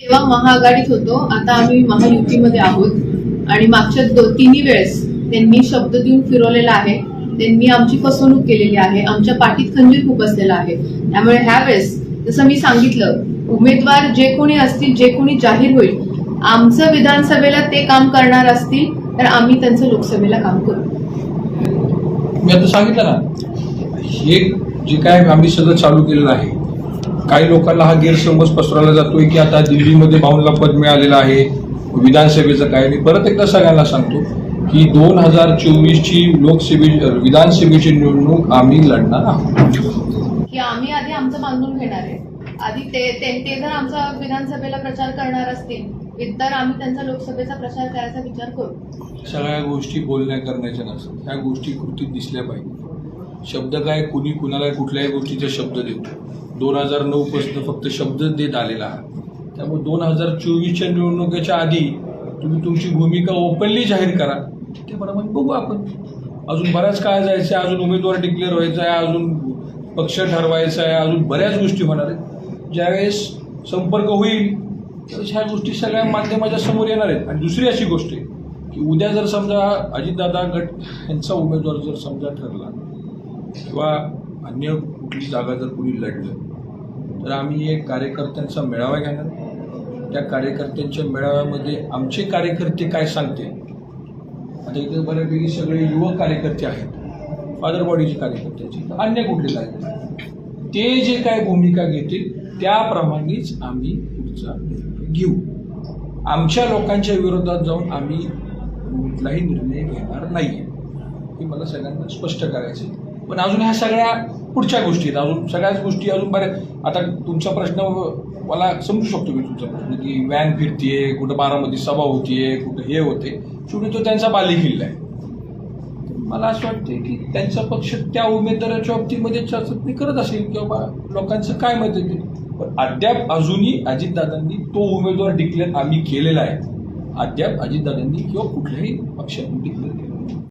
तेव्हा महाआघाडीत होतो. आता आम्ही महायुतीमध्ये आहोत. आणि मागच्या दो तिन्ही वेळेस त्यांनी शब्द देऊन फिरवलेला आहे. त्यांनी आमची फसवणूक केलेली आहे. आमच्या पाठीत खंजीर खूप असलेला आहे. त्यामुळे ह्या वेळेस जसं मी सांगितलं उमेदवार जे कोणी असतील जे कोणी जाहीर होईल आमचं विधानसभेला ते काम करणार असतील तर आम्ही त्यांचं लोकसभेला काम करू. मी आता सांगितलं ना हे जे काय आम्ही सगळं चालू केलेलं आहे काही लोकांना हा गैरसमज पसरवला जातोय की आता दिल्लीमध्ये भाऊनला पद मिळालेलं आहे विधानसभेचं काय? मी परत एकदा सगळ्यांना सांगतो की दोन हजार चोवीसची लोकसभे विधानसभेची निवडणूक आम्ही लढणार आहोत. की आम्ही आधी आमचं बांधून घेणार आहे. आधी ते ते ते जर आमचा विधानसभेला प्रचार करणार असतील तर आम्ही त्यांचा लोकसभेचा प्रचार करायचा विचार करू. सगळ्या गोष्टी बोलण्या करण्याच्या नसतात. ह्या गोष्टी कृतीत दिसल्या पाहिजे शब्द काय कुणी कुणाला कुठल्याही गोष्टीचा शब्द देतो दोन हजार नऊपासून फक्त शब्द देत आलेला आहात. त्यामुळे दोन हजार चोवीसच्या निवडणुकीच्या आधी तुम्ही तुमची भूमिका ओपनली जाहीर करा. त्याप्रमाणे बघू आपण. अजून बऱ्याच काळ जायचं आहे अजून उमेदवार डिक्लेअर व्हायचा आहे अजून पक्ष ठरवायचा आहे अजून बऱ्याच गोष्टी होणार आहेत. ज्यावेळेस संपर्क होईल त्यावेळेस ह्या गोष्टी सगळ्या माध्यमाच्या समोर येणार आहेत. आणि दुसरी अशी गोष्ट आहे की उद्या जर समजा अजितदादा गट यांचा उमेदवार जर समजा ठरला किंवा अन्य कुठली जागा जर कुणी लढलं तर आम्ही एक कार्यकर्त्यांचा मेळावा घेणार. त्या कार्यकर्त्यांच्या मेळाव्यामध्ये आमचे कार्यकर्ते काय सांगते? आता इथे बऱ्यापैकी सगळे युवक कार्यकर्ते आहेत. फादर बॉडीचे कार्यकर्त्याचे तर अन्य कुठले कार्यकर्ते ते जे काय भूमिका घेतील त्याप्रमाणेच आम्ही पुढचा निर्णय घेऊ. आमच्या लोकांच्या विरोधात जाऊन आम्ही कुठलाही निर्णय घेणार नाही हे मला सगळ्यांना स्पष्ट करायचं आहे. पण अजून ह्या सगळ्या पुढच्या गोष्टी आहेत. अजून सगळ्याच गोष्टी अजून बऱ्या आता तुमचा प्रश्न मला समजू शकतो मी तुमचा प्रश्न की व्हॅन फिरतीये कुठं बारामती सभा होतीये कुठं हे होते. शेवटी तो त्यांचा बालेकिल्ला आहे. मला असं वाटतं की त्यांचा पक्ष त्या उमेदवाराच्या बाबतीमध्ये चाचपणी करत असेल किंवा लोकांचं काय मत येते पण अद्याप अजूनही अजितदादांनी तो उमेदवार डिक्लेअर आम्ही केलेला आहे. अद्याप अजितदादांनी किंवा कुठल्याही पक्षाने डिक्लेअर केला